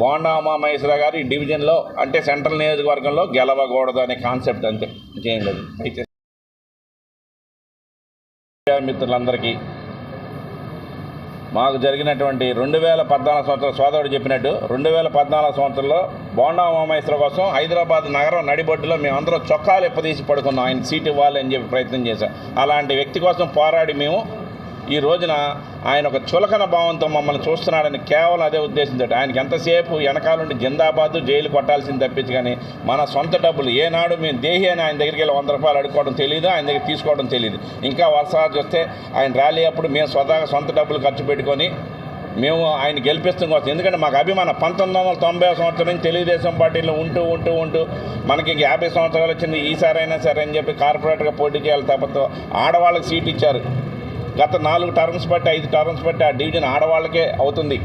బోండా ఉమామహేశ్వర గారు ఈ డివిజన్లో అంటే సెంట్రల్ నియోజకవర్గంలో గెలవకూడదు అనే కాన్సెప్ట్ అంతే. ఇంకేం లేదు. అయితే మిత్రులందరికీ మాకు జరిగినటువంటి రెండు వేల పద్నాలుగు సంవత్సరం సోదరుడు చెప్పినట్టు రెండు వేల పద్నాలుగు సంవత్సరంలో బోండా ఉమామేశ్వర కోసం హైదరాబాద్ నగరం నడిబొడ్డులో మేమందరం చొక్కాలు ఎప్పదీసి పడుకున్నాం. ఆయన సీట్ ఇవ్వాలి అని చెప్పి ప్రయత్నం చేశాం. అలాంటి వ్యక్తి కోసం పోరాడి మేము ఈ రోజున ఆయన ఒక చులకన భావంతో మమ్మల్ని చూస్తున్నాడని కేవలం అదే ఉద్దేశంతో ఆయనకి ఎంతసేపు వెనకాలండి జిందాబాదు జైలు కొట్టాల్సింది తప్పించి కానీ మన సొంత డబ్బులు ఏనాడు మేము దేహి అని ఆయన దగ్గరికి వెళ్ళి వంద రూపాయలు అడుక్కోవడం తెలియదు ఆయన దగ్గర తీసుకోవడం తెలియదు ఇంకా వర్షాలు చూస్తే ఆయన ర్యాలీ అప్పుడు మేము స్వతహాగా సొంత డబ్బులు ఖర్చు పెట్టుకొని మేము ఆయన గెలిపిస్తాం కోసం. ఎందుకంటే మాకు అభిమానం పంతొమ్మిది వందల తొంభై సంవత్సరం నుంచి తెలుగుదేశం పార్టీలో ఉంటూ ఉంటూ ఉంటూ మనకి ఇంక యాభై సంవత్సరాలు వచ్చింది ఈసారైనా సరే అని చెప్పి కార్పొరేట్గా పోటీ చేయాలి తప్పతో ఆడవాళ్ళకి సీట్ ఇచ్చారు. గత నాలుగు టర్మ్స్ బట్టి ఐదు టర్మ్స్ బట్టి ఆ డివిజన్ ఆడవాళ్ళకే అవుతుంది.